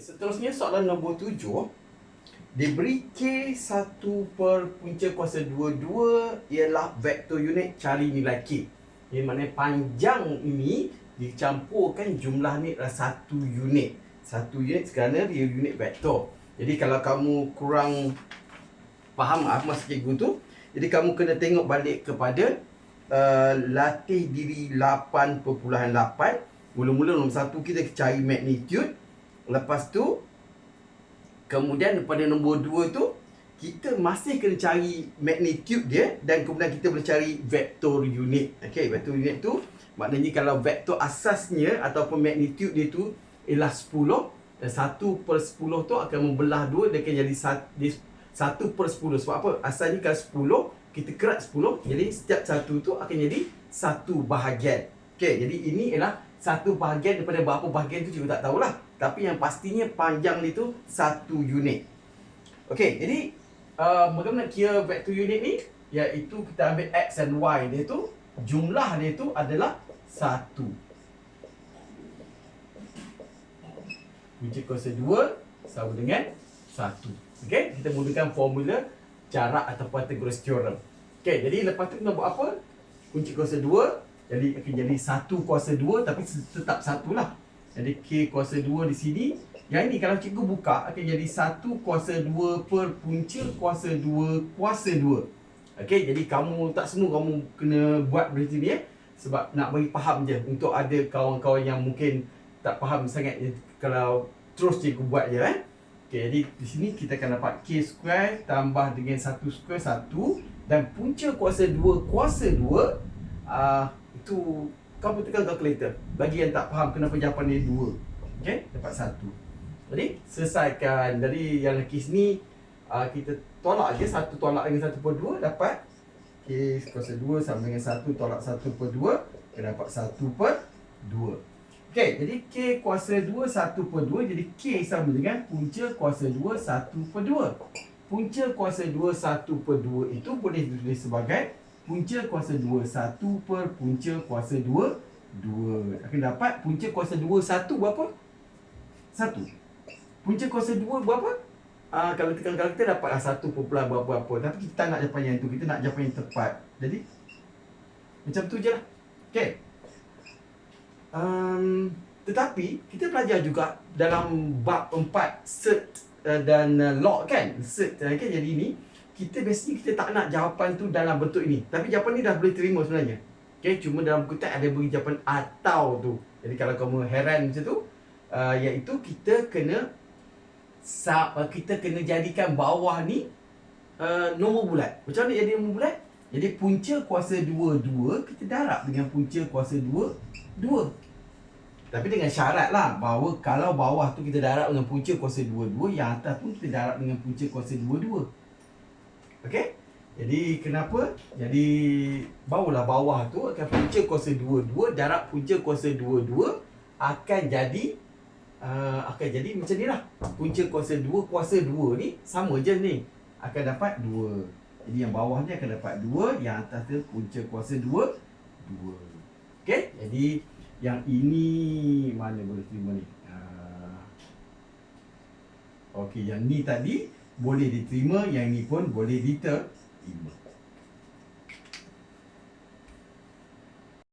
Seterusnya soalan nombor tujuh Diberi K1 per punca kuasa 22 ialah vektor unit cari nilai K. Yang mana panjang ini dicampurkan jumlah ni adalah satu unit. Satu unit kerana dia unit vektor. Jadi kalau kamu kurang faham apa maksud cikgu tu, jadi kamu kena tengok balik kepada uh, latih diri 8.8. Mula-mula nombor satu kita cari magnitude. Lepas tu Kemudian pada nombor 2 tu kita masih kena cari magnitude dia dan kemudian kita boleh cari vektor unit. Okey, vektor unit tu maknanya kalau vektor asasnya ataupun magnitude dia tu ialah 10 dan 1 per 10 tu akan membelah 2 dia akan jadi 1 per 10. Sebab apa? Asalnya kalau 10 kita kerat 10 jadi setiap satu tu akan jadi satu bahagian. Okey, jadi ini ialah satu bahagian daripada berapa bahagian tu cikgu tak tahulah. Tapi yang pastinya panjang dia tu satu unit. Okey, jadi uh, bagaimana kira vektor unit ni? Iaitu kita ambil x dan y dia tu, jumlah dia tu adalah satu. Punca kuasa dua sama dengan satu. Okey, kita menggunakan formula jarak atau Pythagoras theorem. Okey, jadi lepas tu kita buat apa? Kunci kuasa dua, jadi akan jadi satu kuasa dua tapi tetap satu lah. Jadi K kuasa 2 di sini. Yang ini kalau cikgu buka akan jadi 1 kuasa 2 per punca kuasa 2 kuasa 2 Okey, jadi kamu tak semua kamu kena buat dari sini ya Sebab nak bagi faham je. Untuk ada kawan-kawan yang mungkin tak faham sangat Kalau terus cikgu buat je eh. Okey, jadi di sini kita akan dapat K square tambah dengan 1 square 1 Dan punca kuasa 2 kuasa 2 uh, ah, Itu kau tekan calculator. Bagi yang tak faham kenapa jawapan dia dua. Okey? Dapat satu. Jadi selesaikan. Dari yang kes ni uh, kita tolak je. Satu tolak dengan satu per dua dapat k kuasa dua sama dengan satu tolak satu per dua kita dapat satu per dua. Okey jadi k kuasa dua satu per dua jadi k sama dengan punca kuasa dua satu per dua. Punca kuasa dua satu per dua itu boleh ditulis sebagai punca kuasa 2 1 per punca kuasa 2 2 akan dapat punca kuasa 2 1 berapa? 1 punca kuasa 2 berapa? Ah, kalau tekan kalkulator dapatlah 1 perpuluhan berapa-apa tapi kita nak jawapan yang tu kita nak jawapan yang tepat. Jadi macam tu je lah. Okay. um, tetapi kita belajar juga dalam bab 4 cert uh, dan uh, log kan? Cert uh, okay, jadi ni kita biasanya kita tak nak jawapan tu dalam bentuk ini. Tapi jawapan ni dah boleh terima sebenarnya. Okay, cuma dalam buku tak ada beri jawapan atau tu. Jadi kalau kamu heran macam tu, uh, iaitu kita kena uh, kita kena jadikan bawah ni uh, nombor bulat. Macam mana jadi nombor bulat? Jadi punca kuasa 2, 2, kita darab dengan punca kuasa 2, 2. Tapi dengan syarat lah bahawa kalau bawah tu kita darab dengan punca kuasa 2, 2, yang atas pun kita darab dengan punca kuasa 2, 2. Okey? Jadi kenapa? Jadi barulah bawah tu akan punca kuasa 22 darab punca kuasa 22 akan jadi uh, akan jadi macam ni lah. Punca kuasa 2 kuasa 2 ni sama je ni. Akan dapat 2. Jadi yang bawah ni akan dapat 2, yang atas tu punca kuasa 2 2. Okey? Jadi yang ini mana boleh terima ni? Uh, Okey, yang ni tadi boleh diterima yang ini pun boleh diterima